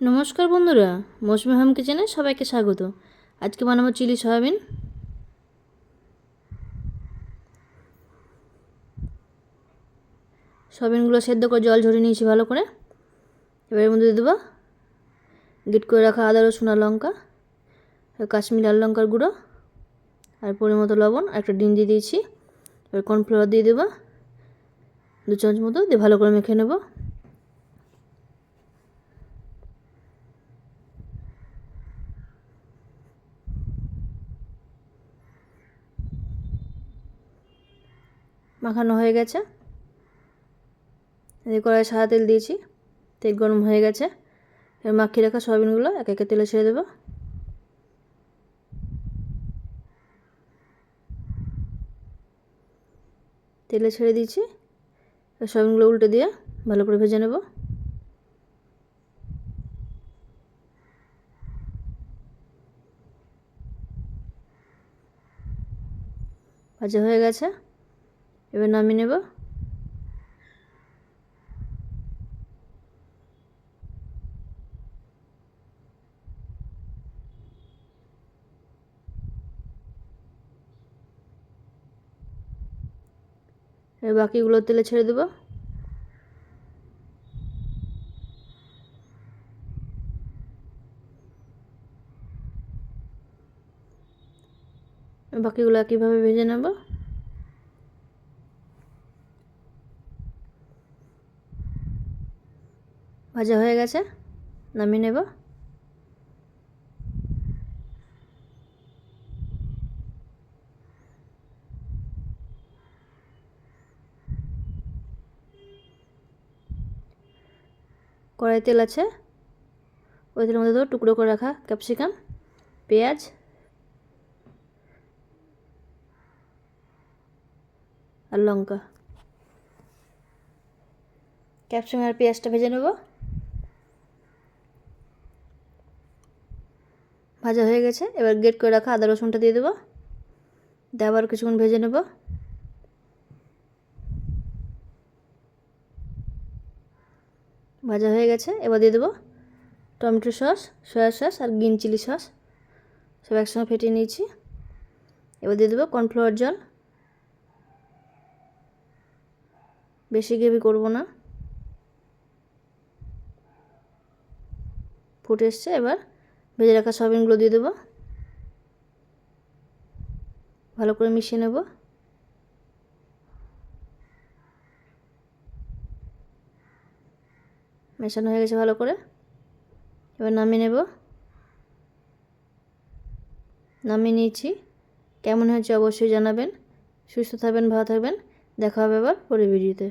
নমস্কার বন্ধুরা, মৌসুমি হোম কিচেনে সবাইকে স্বাগত। আজকে বানাবো চিলি সয়াবিন। সয়াবিনগুলো সেদ্ধ করে জল ঝরিয়ে নিয়েছি ভালো করে। এবার এর মধ্যে দিয়ে দেবো গিট করে রাখা আদা, রসুন আর লঙ্কা, আর কাশ্মীর লাল লঙ্কার গুঁড়ো, আর পরিমতো লবণ, আর একটা ডিম দিয়ে দিয়েছি। এবার কর্নফ্লাওয়ার দিয়ে দেবো। দু চামচ মতো দিয়ে ভালো করে মেখে নেব। মাখানো হয়ে গেছে। এই কড়াই সাদা তেল দিয়েছি। তেল গরম হয়ে গেছে। এবার মাখিয়ে রাখা সয়াবিনগুলো এক একে তেলে ছেড়ে দেবো। তেলে ছেড়ে দিয়েছি। সয়াবিনগুলো উল্টে দিয়ে ভালো করে ভেজে নেব। ভাজা হয়ে গেছে। এবার নামিয়ে নেব। এবার বাকিগুলো তেলে ছেড়ে দেবো। বাকিগুলো কীভাবে ভেজে নেব। ভাজা হয়ে গেছে, নামিয়ে নেব। কড়াই তেল আছে, ওই তেলের মধ্যে দেবো টুকরো করে রাখা ক্যাপসিকাম, পেঁয়াজ। আর লঙ্কা। ক্যাপসিকাম আর পেঁয়াজটা ভেজে নেব। ভাজা হয়ে গেছে। এবার গেট করে রাখা আদা, রসুনটা দিয়ে দেবো। দিয়ে আবার কিছুক্ষণ ভেজে নেব। ভাজা হয়ে গেছে, এবার দিয়ে দেবো টমেটো সস, সয়া সস আর গ্রিন চিলি সস। সব একসঙ্গে ফেটিয়ে নিয়েছি। এবার দিয়ে দেবো কর্নফ্লাওয়ার জল। বেশি গ্রেভি করব না। ফুটে এসছে, এবার ভেজে রাখা সয়াবিনগুলো দিয়ে দেবো। ভালো করে মিশিয়ে নেব। মেশানো হয়ে গেছে ভালো করে। এবার নামিয়ে নেব। নামিয়ে নিয়েছি। কেমন হয়েছে অবশ্যই জানাবেন। সুস্থ থাকবেন, ভালো থাকবেন। দেখা হবে আবার পরে ভিডিওতে।